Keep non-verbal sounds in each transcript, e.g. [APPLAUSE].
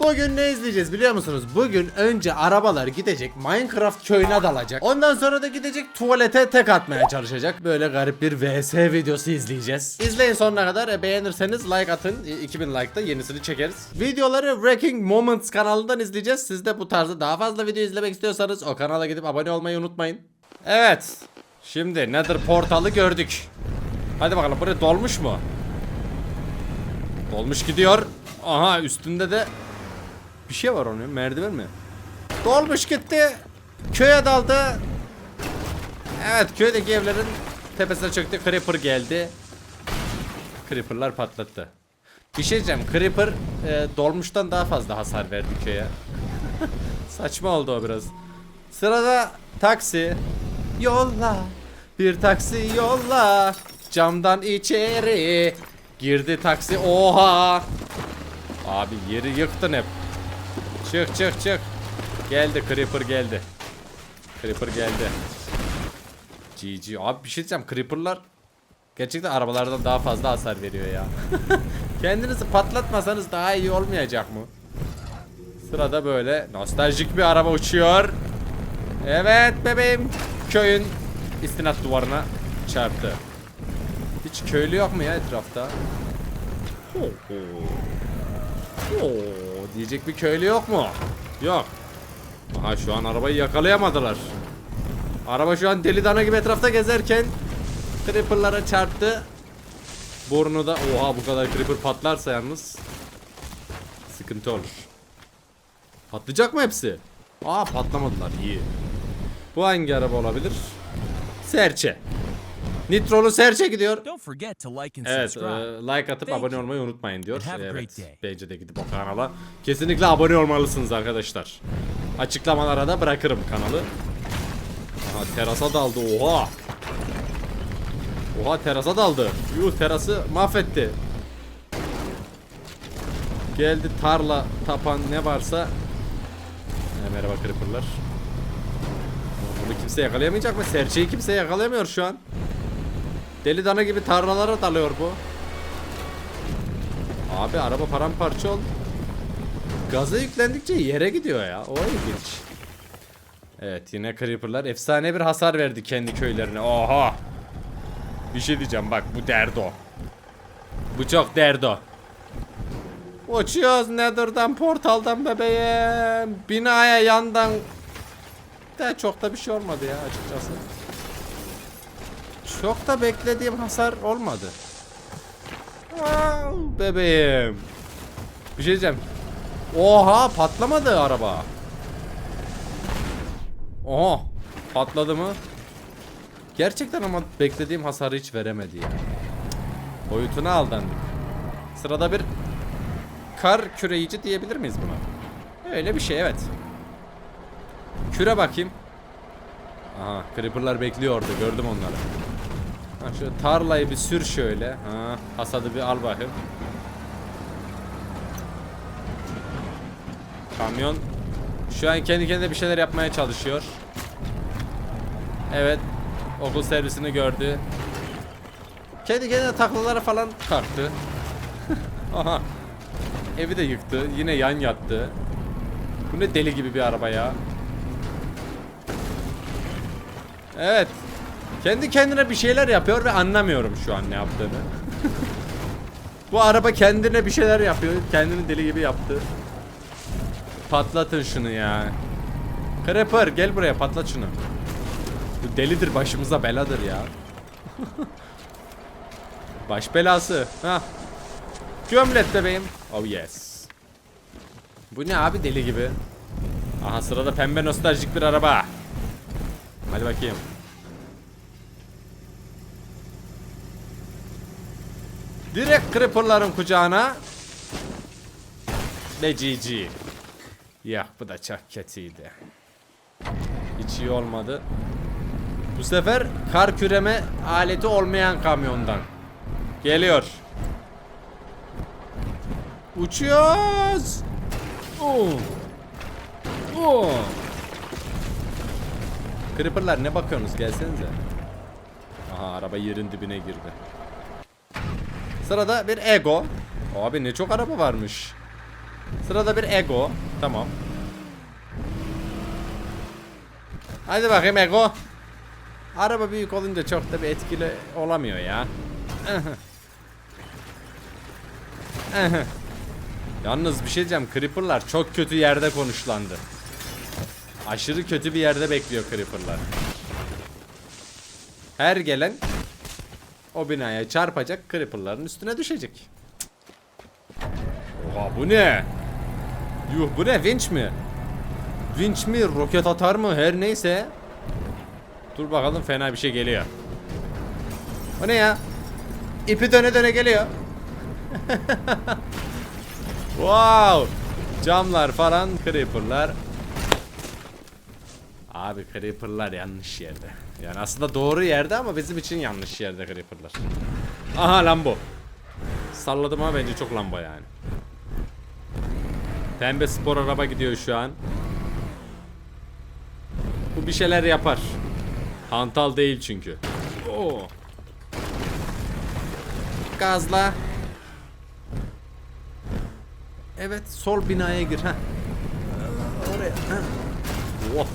Bugün ne izleyeceğiz biliyor musunuz? Bugün önce arabalar gidecek Minecraft köyüne dalacak. Ondan sonra da gidecek tuvalete tek atmaya çalışacak. Böyle garip bir VS videosu izleyeceğiz. İzleyin sonuna kadar. E, beğenirseniz like atın. E, 2000 like'da yenisini çekeriz. Videoları Wrecking Moments kanalından izleyeceğiz. Siz de bu tarzda daha fazla video izlemek istiyorsanız o kanala gidip abone olmayı unutmayın. Evet. Şimdi Nether portalı gördük. Hadi bakalım buraya dolmuş mu? Dolmuş gidiyor. Aha üstünde de bir şey var onun merdiven mi? Dolmuş gitti. Köye daldı. Evet köydeki evlerin tepesine çöktü. Creeper geldi. Creeper'lar patlattı. Bir şey diyeceğim. Creeper e, dolmuştan daha fazla hasar verdi köye. [LAUGHS] Saçma oldu o biraz. Sırada taksi. Yolla. Bir taksi yolla. Camdan içeri. Girdi taksi. Oha. Abi yeri yıktın hep. Çık çık çık. Geldi Creeper geldi. Creeper geldi. GG. Abi bir şey diyeceğim. Creeper'lar gerçekten arabalardan daha fazla hasar veriyor ya. [LAUGHS] Kendinizi patlatmasanız daha iyi olmayacak mı? Sırada böyle nostaljik bir araba uçuyor. Evet bebeğim. Köyün istinat duvarına çarptı. Hiç köylü yok mu ya etrafta? Oo, diyecek bir köylü yok mu? Yok. Aha şu an arabayı yakalayamadılar. Araba şu an deli dana gibi etrafta gezerken Creeper'lara çarptı. Burnu da oha bu kadar Creeper patlarsa yalnız sıkıntı olur. Patlayacak mı hepsi? Aa patlamadılar iyi. Bu hangi araba olabilir? Serçe. Nitrolu serçe gidiyor. Don't forget to like and Evet, e, like atıp abone olmayı unutmayın diyor. Evet, bence de gidip o kanala kesinlikle abone olmalısınız arkadaşlar. Açıklamalara da bırakırım kanalı. Aha, terasa daldı, oha. Oha terasa daldı. Yuh terası mahvetti. Geldi tarla tapan ne varsa. E, merhaba creeperlar. Bunu kimse yakalayamayacak mı? Serçeyi kimse yakalayamıyor şu an. Deli dana gibi tarlalara dalıyor bu. Abi araba paramparça oldu. Gaza yüklendikçe yere gidiyor ya. O ilginç. Evet yine Creeper'lar efsane bir hasar verdi kendi köylerine. Oha. Bir şey diyeceğim bak bu derdo. Bu çok derdo. Uçuyoruz Nether'dan portaldan bebeğim. Binaya yandan. De çok da bir şey olmadı ya açıkçası. Çok da beklediğim hasar olmadı. Aa, bebeğim. Bir şey diyeceğim. Oha patlamadı araba. Oha patladı mı? Gerçekten ama beklediğim hasarı hiç veremedi ya. Boyutuna aldandık. Sırada bir kar küreyici diyebilir miyiz buna? Öyle bir şey evet. Küre bakayım. Aha creeperlar bekliyordu gördüm onları. Ha şu tarlayı bir sür şöyle. Ha hasadı bir al bakayım. Kamyon şu an kendi kendine bir şeyler yapmaya çalışıyor. Evet. Okul servisini gördü. Kendi kendine taklalara falan kalktı. [LAUGHS] Aha. Evi de yıktı. Yine yan yattı. Bu ne deli gibi bir araba ya. Evet. Kendi kendine bir şeyler yapıyor ve anlamıyorum şu an ne yaptığını. Bu araba kendine bir şeyler yapıyor. Kendini deli gibi yaptı. Patlatın şunu ya. Creeper gel buraya patlat şunu. Bu delidir başımıza beladır ya. [LAUGHS] Baş belası. Ha. Gömlet bebeğim. Oh yes. Bu ne abi deli gibi. Aha sırada pembe nostaljik bir araba. Hadi bakayım. Direkt Creeper'ların kucağına. Ve GG. Ya bu da çok kötüydü. Hiç iyi olmadı. Bu sefer kar küreme aleti olmayan kamyondan. Geliyor. Uçuyoruz. Oo. Oo. Creeper'lar ne bakıyorsunuz gelsenize. Aha araba yerin dibine girdi. Sırada bir Ego. Abi ne çok araba varmış. Sırada bir ego. Tamam. Hadi bakayım ego. Araba büyük olunca çok da bir etkili olamıyor ya. [LAUGHS] Yalnız bir şey diyeceğim. Creeper'lar çok kötü yerde konuşlandı. Aşırı kötü bir yerde bekliyor Creeper'lar. Her gelen o binaya çarpacak Creeper'ların üstüne düşecek. Oha bu ne? Yuh bu ne vinç mi? Vinç mi roket atar mı her neyse. Dur bakalım fena bir şey geliyor. O ne ya? İpi döne döne geliyor. [LAUGHS] wow. Camlar falan creeper'lar. Abi creeper'lar yanlış yerde. Yani aslında doğru yerde ama bizim için yanlış yerde creeper'lar. Aha Lambo. Salladım ama bence çok Lambo yani. Pembe spor araba gidiyor şu an. Bu bir şeyler yapar. Hantal değil çünkü. Oo. Gazla. Evet sol binaya gir ha. Oraya. Ha. Oh.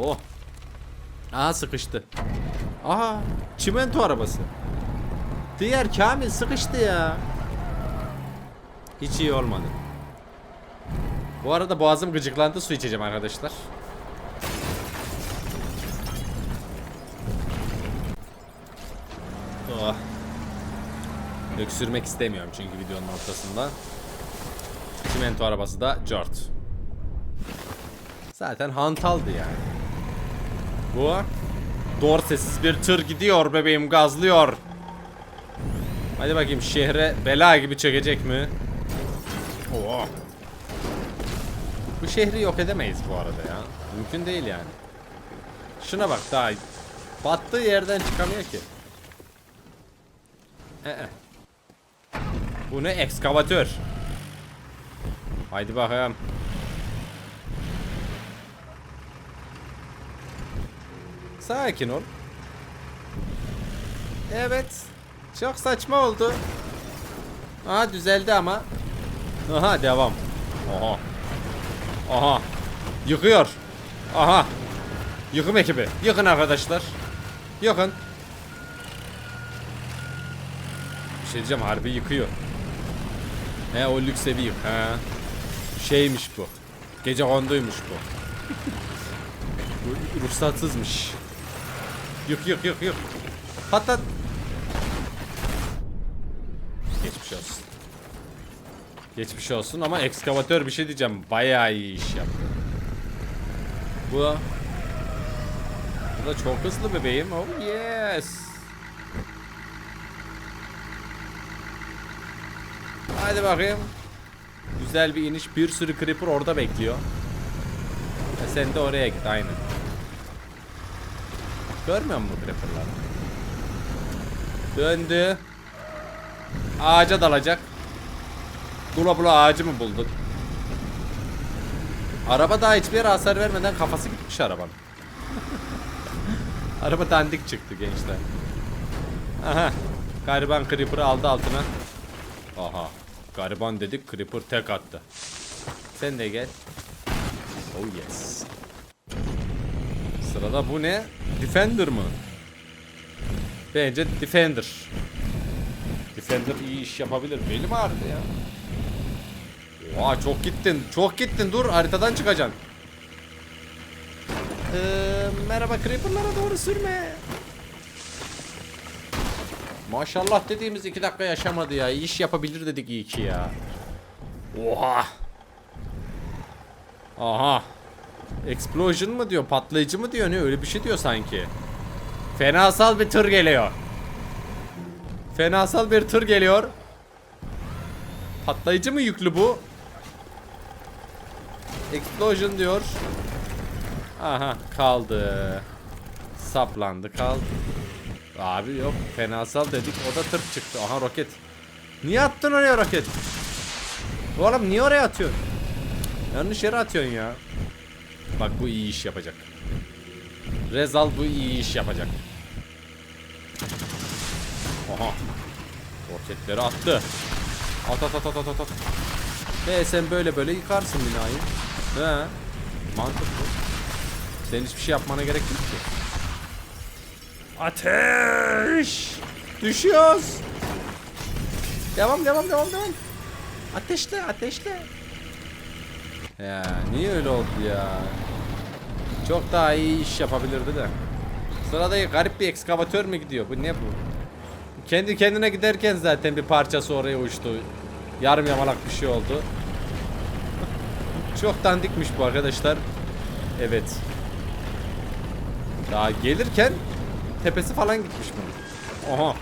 Oh. Aha sıkıştı. Aha çimento arabası. Diğer Kamil sıkıştı ya. Hiç iyi olmadı. Bu arada boğazım gıcıklandı su içeceğim arkadaşlar. Oh. Öksürmek istemiyorum çünkü videonun ortasında. Çimento arabası da Jort. Zaten hantaldı yani. Bu Dorsesiz bir tır gidiyor bebeğim gazlıyor. Hadi bakayım şehre bela gibi çökecek mi? Oo. Bu şehri yok edemeyiz bu arada ya. Mümkün değil yani. Şuna bak daha battığı yerden çıkamıyor ki. Ee. Bu ne? Ekskavatör. Haydi bakalım. Sakin ol. Evet. Çok saçma oldu. Aha düzeldi ama. Aha devam. Aha. Aha. Yıkıyor. Aha. Yıkım ekibi. Yıkın arkadaşlar. Yıkın. Bir şey diyeceğim harbi yıkıyor. He o lüks evi yık. He. Şeymiş bu. Gece konduymuş bu. [LAUGHS] bu ruhsatsızmış. Yık yık yık yık. Patlat. Geçmiş olsun. Geçmiş olsun ama ekskavatör bir şey diyeceğim. Bayağı iyi iş yaptı. Bu da Bu da çok hızlı bebeğim. Oh yes. Hadi bakayım. Güzel bir iniş. Bir sürü creeper orada bekliyor. E sen de oraya git aynen. Görmüyor musun creeper'ları? Döndü. Ağaca dalacak. Bula bula ağacı mı buldun? Araba daha hiçbir yere hasar vermeden kafası gitmiş arabanın. [LAUGHS] Araba dandik çıktı gençler. Aha. Gariban Creeper'ı aldı altına. Aha. Gariban dedik Creeper tek attı. Sen de gel. Oh yes. Sırada bu ne? Defender mı? Bence Defender. Defender iyi iş yapabilir. Belim ağrıdı ya. Oha çok gittin. Çok gittin. Dur haritadan çıkacaksın. Ee, merhaba Creeper'lara doğru sürme. Maşallah dediğimiz iki dakika yaşamadı ya. İş yapabilir dedik iyi ki ya. Oha. Aha. Explosion mı diyor? Patlayıcı mı diyor? Ne öyle bir şey diyor sanki. Fenasal bir tır geliyor. Fenasal bir tır geliyor. Patlayıcı mı yüklü bu? Explosion diyor. Aha kaldı. Saplandı kaldı. Abi yok fenasal dedik o da tır çıktı. Aha roket. Niye attın oraya roket? Oğlum niye oraya atıyorsun? Yanlış yere atıyorsun ya. Bak bu iyi iş yapacak. Rezal bu iyi iş yapacak. Aha. Roketleri attı. At at at at at at. Ve sen böyle böyle yıkarsın binayı. He. Mantıklı. Senin hiçbir şey yapmana gerek yok ki. Ateş! Düşüyoruz. Devam devam devam devam. Ateşle ateşle. Ya niye öyle oldu ya? Çok daha iyi iş yapabilirdi de. Sırada garip bir ekskavatör mü gidiyor? Bu ne bu? Kendi kendine giderken zaten bir parçası oraya uçtu. Yarım yamalak bir şey oldu. Çok dandikmiş bu arkadaşlar. Evet. Daha gelirken tepesi falan gitmiş bunun. Oha.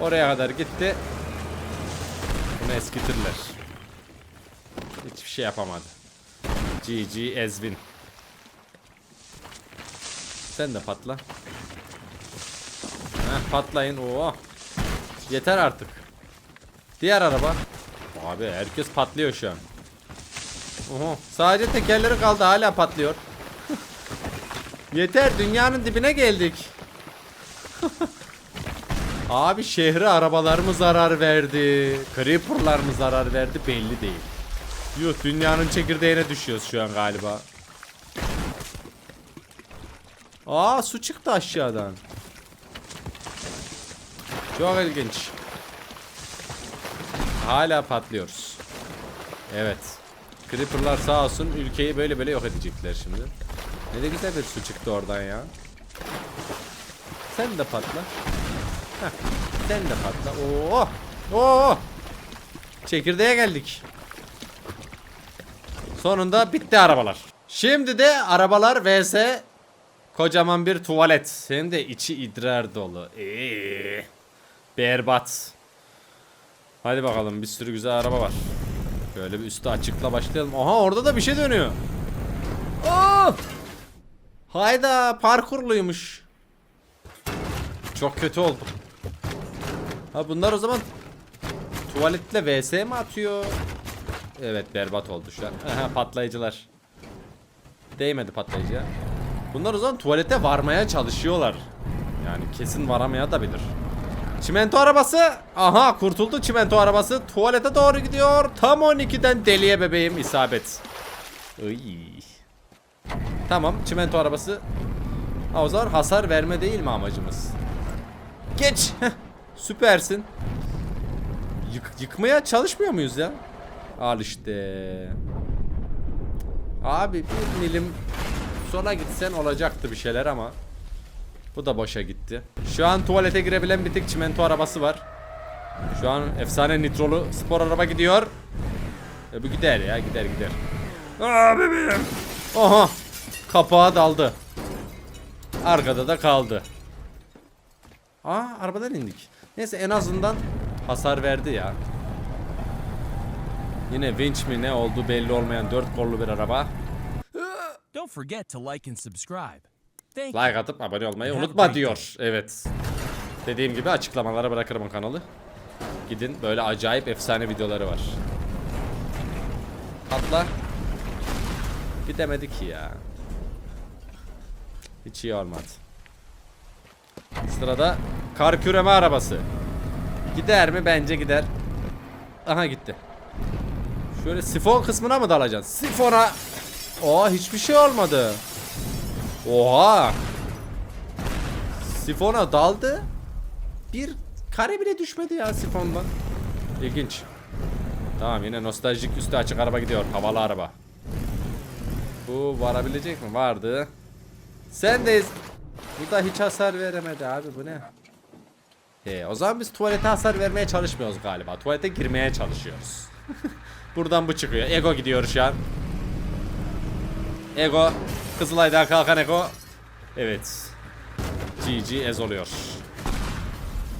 Oraya kadar gitti. Bunu eskitirler. Hiçbir şey yapamadı. GG Ezvin. Sen de patla. Heh, patlayın. Oo. Yeter artık. Diğer araba. Abi herkes patlıyor şu an. Oho. Sadece tekerleri kaldı hala patlıyor. [LAUGHS] Yeter dünyanın dibine geldik. [LAUGHS] Abi şehre arabalar mı zarar verdi? Creeper'lar mı zarar verdi belli değil. Yuh dünyanın çekirdeğine düşüyoruz şu an galiba. Aa su çıktı aşağıdan. Çok ilginç. Hala patlıyoruz. Evet. Creeper'lar sağ olsun ülkeyi böyle böyle yok edecekler şimdi. Ne de güzel bir su çıktı oradan ya. Sen de patla. Heh, sen de patla. Oo! Oo! Çekirdeğe geldik. Sonunda bitti arabalar. Şimdi de arabalar vs kocaman bir tuvalet. Senin de içi idrar dolu. Eee. Berbat. Hadi bakalım bir sürü güzel araba var. Böyle bir üstü açıkla başlayalım. Aha orada da bir şey dönüyor. Oh! Hayda parkurluymuş. Çok kötü oldu. Ha bunlar o zaman tuvaletle vs mi atıyor? Evet berbat oldu şu an. Aha patlayıcılar. Değmedi patlayıcıya. Bunlar o zaman tuvalete varmaya çalışıyorlar. Yani kesin varamaya da bilir. Çimento arabası. Aha kurtuldu çimento arabası. Tuvalete doğru gidiyor. Tam 12'den deliye bebeğim isabet. Iy. Tamam çimento arabası. Ha, o zaman hasar verme değil mi amacımız? Geç. Süpersin. Yık, yıkmaya çalışmıyor muyuz ya? Al işte. Abi bir milim sola gitsen olacaktı bir şeyler ama. Bu da boşa gitti. Şu an tuvalete girebilen bir tek çimento arabası var. Şu an efsane nitrolu spor araba gidiyor. E bu gider ya gider gider. Aa bebeğim. Oha. Kapağa daldı. Arkada da kaldı. Aa arabadan indik. Neyse en azından hasar verdi ya. Yine vinç mi ne oldu belli olmayan dört kollu bir araba. Don't forget to like and subscribe. Thank. Like atıp abone olmayı unutma diyor. Evet. Dediğim gibi açıklamalara bırakırım kanalı. Gidin böyle acayip efsane videoları var. Patla. Gidemedi ki ya. Hiç iyi olmadı. Sırada kar küreme arabası. Gider mi? Bence gider. Aha gitti. Şöyle sifon kısmına mı dalacaksın? Sifona. Aa hiçbir şey olmadı. Oha. Sifona daldı. Bir kare bile düşmedi ya sifondan. İlginç. Tamam yine nostaljik üstü açık araba gidiyor. Havalı araba. Bu varabilecek mi? Vardı. Sendeyiz. Bu da hiç hasar veremedi abi bu ne? Ee, o zaman biz tuvalete hasar vermeye çalışmıyoruz galiba. Tuvalete girmeye çalışıyoruz. [LAUGHS] Buradan bu çıkıyor. Ego gidiyor şu an. Ego. Kızılay'dan kalkan Ego. Evet. GG ez oluyor.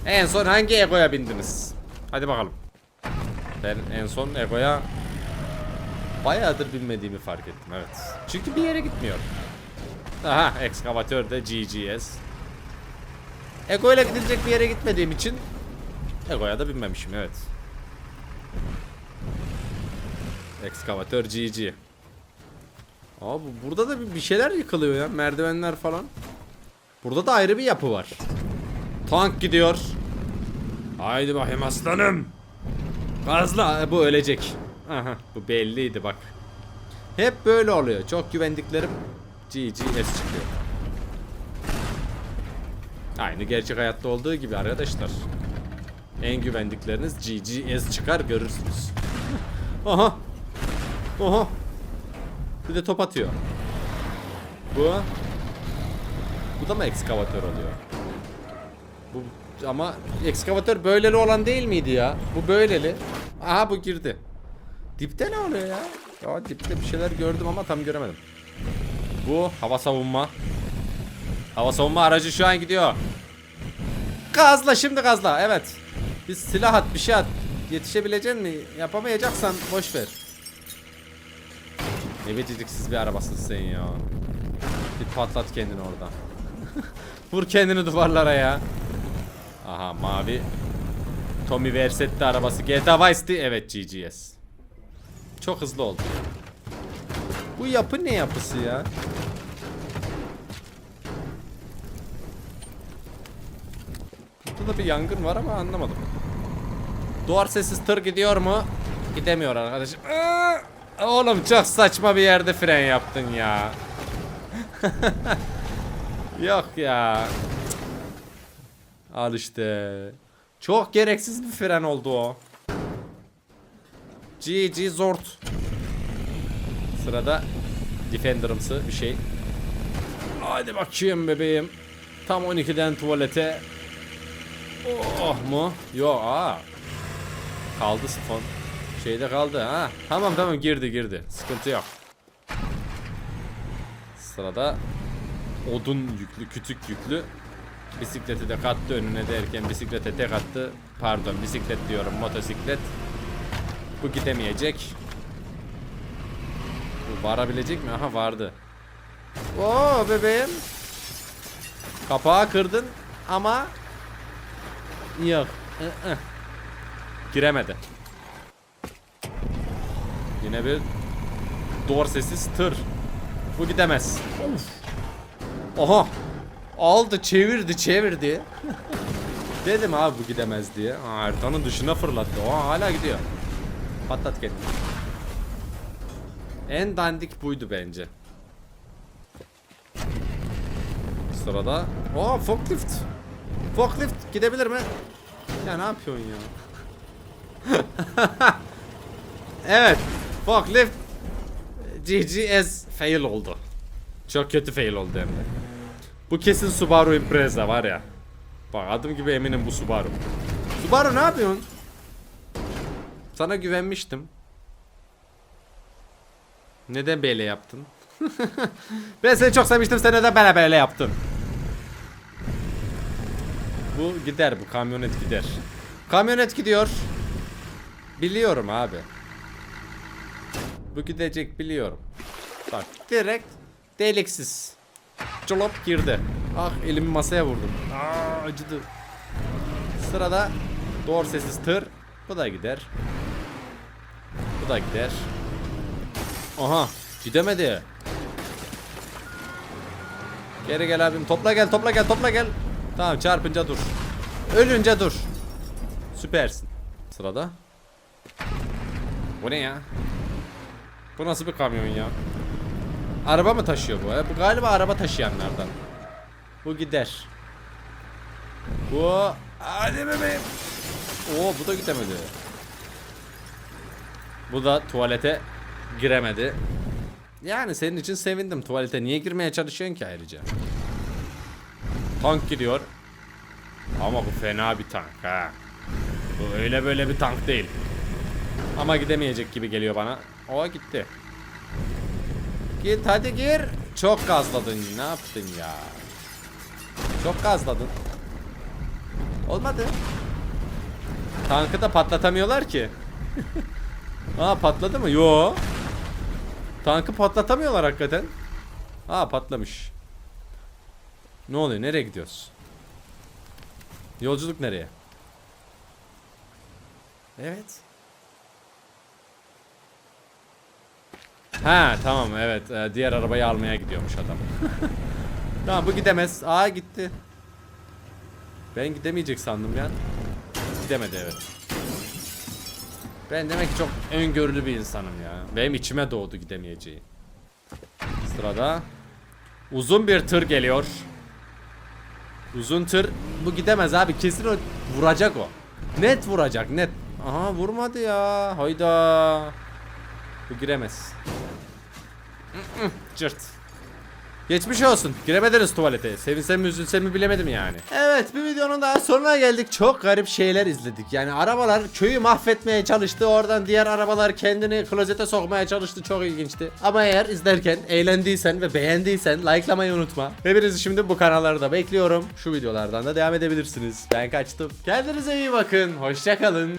En son hangi Ego'ya bindiniz? Hadi bakalım. Ben en son Ego'ya bayağıdır binmediğimi fark ettim evet. Çünkü bir yere gitmiyor. Aha ekskavatör de GGS. Ego ile gidilecek bir yere gitmediğim için Ego'ya da binmemişim evet. Ekskavatör GG. Abi burada da bir- şeyler yıkılıyor ya. Merdivenler falan. Burada da ayrı bir yapı var. Tank gidiyor. Haydi bakayım aslanım. Gazla. Bu ölecek. Aha bu belliydi bak. Hep böyle oluyor. Çok güvendiklerim GGS çıkıyor. Aynı gerçek hayatta olduğu gibi arkadaşlar. En güvendikleriniz GGS çıkar görürsünüz. [LAUGHS] Aha. Aha. Bir de top atıyor. Bu. Bu da mı ekskavatör oluyor? Bu ama ekskavatör böyleli olan değil miydi ya? Bu böyleli. Aha bu girdi. Dipte ne oluyor ya? Ya dipte bir şeyler gördüm ama tam göremedim. Bu hava savunma. Hava savunma aracı şu an gidiyor. Gazla şimdi gazla. Evet. Bir silah at bir şey at. Yetişebilecek mi? Yapamayacaksan boş ver. Ne beceriksiz bir arabasın sen ya. Git patlat kendini orada. [LAUGHS] Vur kendini duvarlara ya. Aha mavi. Tommy Versetti arabası. GTA Vice City. Evet GGS. Çok hızlı oldu. Bu yapı ne yapısı ya? Burada da bir yangın var ama anlamadım. Duvar sessiz tır gidiyor mu? Gidemiyor arkadaşım. Aa! Oğlum çok saçma bir yerde fren yaptın ya. [LAUGHS] Yok ya. Al işte. Çok gereksiz bir fren oldu o. GG Zort. Sırada Defender'ımsı bir şey. Hadi bakayım bebeğim. Tam 12'den tuvalete. Oh mu? Yo aa. Kaldı sifon. Şeyde kaldı ha. Tamam tamam girdi girdi. Sıkıntı yok. Sırada odun yüklü, kütük yüklü. Bisikleti de kattı önüne derken bisiklete tek attı. Pardon bisiklet diyorum motosiklet. Bu gidemeyecek. Bu varabilecek mi? Aha vardı. Oo bebeğim. Kapağı kırdın ama yok. Giremedi. Yine bir dorsesiz tır. Bu gidemez. Aha. Aldı çevirdi çevirdi. [LAUGHS] Dedim abi bu gidemez diye. Aa, haritanın dışına fırlattı. O hala gidiyor. Patlat kendini. En dandik buydu bence. Sırada. Oo forklift. Forklift gidebilir mi? Ya ne yapıyorsun ya? [LAUGHS] evet. Forklift GGS fail oldu. Çok kötü fail oldu hem de. Bu kesin Subaru Impreza var ya. Bak adım gibi eminim bu Subaru. Subaru ne yapıyorsun? Sana güvenmiştim. Neden böyle yaptın? [LAUGHS] ben seni çok sevmiştim sen neden bana böyle yaptın? Bu gider bu kamyonet gider. Kamyonet gidiyor. Biliyorum abi. Bu gidecek biliyorum. Bak direkt deliksiz. Çolop girdi. Ah elimi masaya vurdum. Aa acıdı. Sırada doğru sessiz tır. Bu da gider. Bu da gider. Aha gidemedi. Geri gel abim. Topla gel topla gel topla gel. Tamam çarpınca dur. Ölünce dur. Süpersin. Sırada. Bu ne ya? Bu nasıl bir kamyon ya? Araba mı taşıyor bu? E, Bu galiba araba taşıyanlardan. Bu gider. Bu hadi bebeğim. Oo bu da gidemedi. Bu da tuvalete giremedi. Yani senin için sevindim. Tuvalete niye girmeye çalışıyorsun ki ayrıca? Tank gidiyor. Ama bu fena bir tank ha. Bu öyle böyle bir tank değil. Ama gidemeyecek gibi geliyor bana. O gitti. Git hadi gir. Çok gazladın. Ne yaptın ya? Çok gazladın. Olmadı. Tankı da patlatamıyorlar ki. [LAUGHS] Aa patladı mı? Yo. Tankı patlatamıyorlar hakikaten. Aa patlamış. Ne oluyor? Nereye gidiyoruz? Yolculuk nereye? Evet. Ha tamam evet Ee, diğer arabayı almaya gidiyormuş adam. [LAUGHS] tamam bu gidemez. Aa gitti. Ben gidemeyecek sandım ya. Gidemedi evet. Ben demek ki çok öngörülü bir insanım ya. Benim içime doğdu gidemeyeceği. Sırada uzun bir tır geliyor. Uzun tır bu gidemez abi kesin o vuracak o. Net vuracak net. Aha vurmadı ya. Hayda. Bu giremez. Cırt. Geçmiş olsun. Giremediniz tuvalete. Sevinsem mi üzülsem mi bilemedim yani. Evet bir videonun daha sonuna geldik. Çok garip şeyler izledik. Yani arabalar köyü mahvetmeye çalıştı. Oradan diğer arabalar kendini klozete sokmaya çalıştı. Çok ilginçti. Ama eğer izlerken eğlendiysen ve beğendiysen likelamayı unutma. Hepinizi şimdi bu kanallarda bekliyorum. Şu videolardan da devam edebilirsiniz. Ben kaçtım. Kendinize iyi bakın. Hoşçakalın.